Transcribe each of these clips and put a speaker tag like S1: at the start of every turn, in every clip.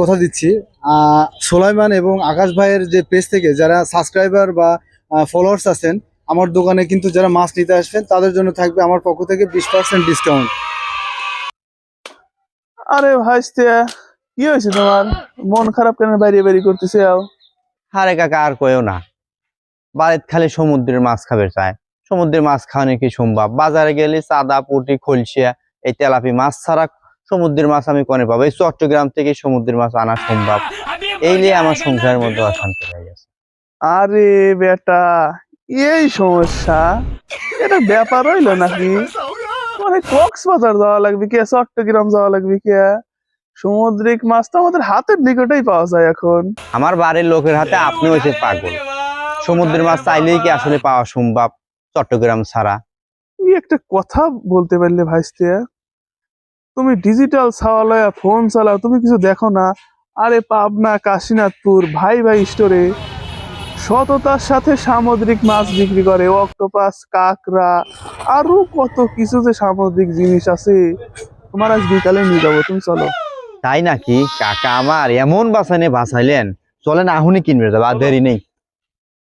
S1: কথা দিচ্ছি। সোলাইমান এবং আকাশ ভাইয়ের যে পেজ থেকে যারা সাবস্ক্রাইবার বা ফলোয়ার্স আছেন আমার দোকানে কিন্তু যারা মাছ নিতে আসবেন তাদের জন্য থাকবে আমার পক্ষ থেকে বিশ পার্সেন্ট ডিসকাউন্ট
S2: আরে ভাইস্তে কি হয়েছে তোমার? মন খারাপ কেন বাইরে বাইরে করতেছে
S3: আরে কাকা আর কয়েও না। বাড়িতে খালি সমুদ্রের মাছ খাবে চায়। সমুদ্রের মাছ খাওয়ানো কি সম্ভব? বাজারে গেলে চাঁদা পুটি খলসিয়া এই তেলাপি মাছ ছাড়া সমুদ্রের মাছ আমি কনে পাবো? এই চট্টগ্রাম থেকে সমুদ্রের মাছ আনা সম্ভব। এই নিয়ে আমার সংসারের মধ্যে অশান্তি হয়ে গেছে।
S2: আরে বেটা এই সমস্যা? এটা ব্যাপার হইল নাকি? মানে কক্সবাজার যাওয়া লাগবে কে? চট্টগ্রাম যাওয়া লাগবে কে? সামুদ্রিক মাছ তো আমাদের হাতের নিকটেই পাওয়া যায় এখন।
S3: আমার বাড়ির লোকের হাতে আপনি হয়েছে পাগল। সমুদ্রের মাছ চাইলেই কি আসলে পাওয়া সম্ভব চট্টগ্রাম ছাড়া?
S2: একটা কথা বলতে পারলে ভাইস্তে। তুমি ডিজিটাল ছাওয়ালয়া ফোন চালাও তুমি কিছু দেখো না। আরে পাবনা কাশীনাথপুর ভাই ভাই স্টোরে সততার সাথে সামুদ্রিক মাছ বিক্রি করে অক্টোপাস কাঁকড়া আরও কত কিছু যে সামুদ্রিক জিনিস আছে। তোমার আজ বিকালে নিয়ে যাব তুমি চলো।
S3: তাই নাকি? কাকা আমার এমন বাসানে বাসাইলেন চলেন আহুনি কিনবে যাব আর দেরি নেই।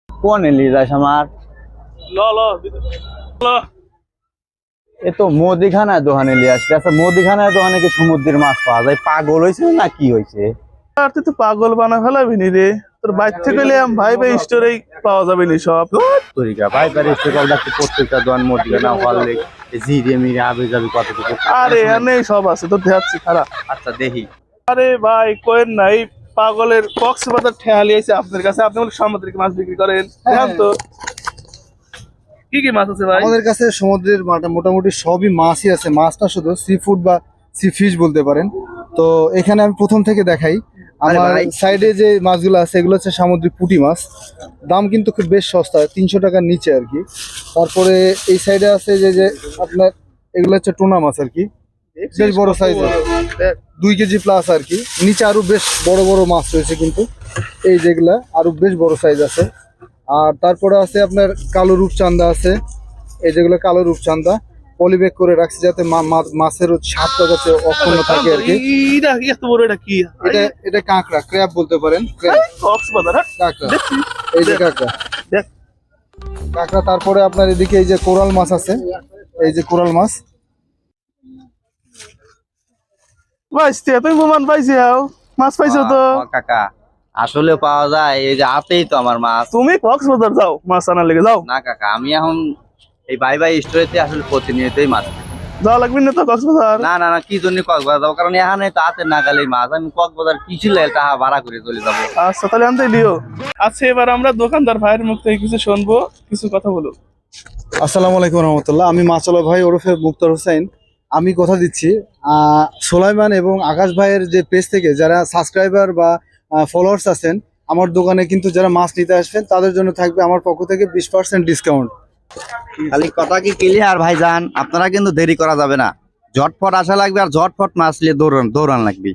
S3: কোন এলি যাস আমার?
S2: ল ল।
S3: এ তো মুদিখানায় দোকানে নিয়ে আসবে আচ্ছা মুদিখানায় দোকানে কি সমুদ্রের মাছ পাওয়া যায়? পাগল হয়েছে না কি হয়েছে?
S2: আর তুই তো পাগল বানা ফেলাবি নি রে। তোর বাইর থেকে এলাম ভাই ভাই স্টোরেই পাওয়া যাবে নি সব।
S3: তরিকা ভাই এসে কল ডাকতে প্রত্যেকটা দোকান মুদিখানা হলে জিরে মিরে আবে যাবে কত কিছু।
S2: আরে এনে সব আছে তো দেখাচ্ছি খারাপ
S3: আচ্ছা দেখি।
S2: আরে ভাই কোয়েন নাই পাগলের কক্সবাজার ঠেহালি আছে আপনার কাছে। আপনি বলে সামুদ্রিক মাছ বিক্রি করেন। দেখান তো। কি কি মাছ আছে ভাই?
S1: আমাদের কাছে সমুদ্রের মাটা- মোটামুটি সবই মাছই আছে। মাছটা শুধু সি ফুড বা সি ফিশ বলতে পারেন। তো এখানে আমি প্রথম থেকে দেখাই।
S3: আরে
S1: আমার সাইডে যে মাছগুলো আছে এগুলো হচ্ছে সামুদ্রিক পুঁটি মাছ। দাম কিন্তু খুব বেশ সস্তা তিনশো টাকার নিচে আর কি। তারপরে এই সাইডে আছে যে যে আপনার এগুলো হচ্ছে টোনা মাছ আর কি। বেশ বড় সাইজের দুই কেজি প্লাস আর কি। নিচে আরও বেশ বড় বড় মাছ রয়েছে কিন্তু। এই যেগুলা আরও বেশ বড় সাইজ আছে। আর তারপরে আছে আপনার কালো রূপচান্দা আছে। এই যেগুলো কালো রূপচান্দা পলিব্যাগ করে রাখছি যাতে মাছের স্বাদটা যাতে অক্ষুণ্ণ থাকে আর কি।
S2: এটা
S1: এটা এটা কাঁকড়া ক্র্যাব বলতে পারেন ক্র্যাব।
S2: কক্সবাজার হ্যাঁ?
S1: কাঁকড়া। এই যে কাঁকড়া। কাঁকড়া তারপরে আপনার এদিকে এই যে কোরাল মাছ আছে। এই যে কোরাল মাছ।
S2: ভাইস্তে তুমি প্রমাণ পাইছো মাছ পাইছো তো?
S3: কাকা আসলে পাওয়া যায় এই যে হাতেই তো আমার মাছ।
S2: তুমি কক্সবাজার যাও মাছ আনার লেগে যাও।
S3: না কাকা আমি এখন এই বাই বাই স্টোরেতে আসলে প্রতিনিয়তই মাছ
S2: যাওয়া লাগবে না তো কক্সবাজার?
S3: না না না কি জন্য কক্সবাজার যাব? কারণ এখানে তো হাতে না গেলেই মাছ। আমি কক্সবাজার টাকা ভাড়া করে চলে যাব।
S2: আচ্ছা তাহলে আনতে দিও। আচ্ছা এবার আমরা দোকানদার ভাইয়ের মুখ থেকে কিছু শুনব কিছু কথা বলো
S1: আসসালামু আলাইকুম রহমতুল্লাহ আমি মাচলা ভাই ওরফে মুক্তার হোসেন। আমি কথা দিচ্ছি আহ, সোলাইমান এবং আকাশ ভাইয়ের যে পেজ থেকে যারা সাবস্ক্রাইবার বা ফলোয়ার্স আছেন, আমার দোকানে কিন্তু যারা মাছ নিতে আসবেন, তাদের জন্য থাকবে আমার পক্ষ থেকে বিশ পার্সেন্ট ডিসকাউন্ট
S3: খালি কথা কি ক্লিয়ার ভাই যান আপনারা কিন্তু দেরি করা যাবে না। ঝটফট আসা লাগবে আর ঝটফট মাছ নিয়ে দৌড়ান দৌড়ান লাগবে।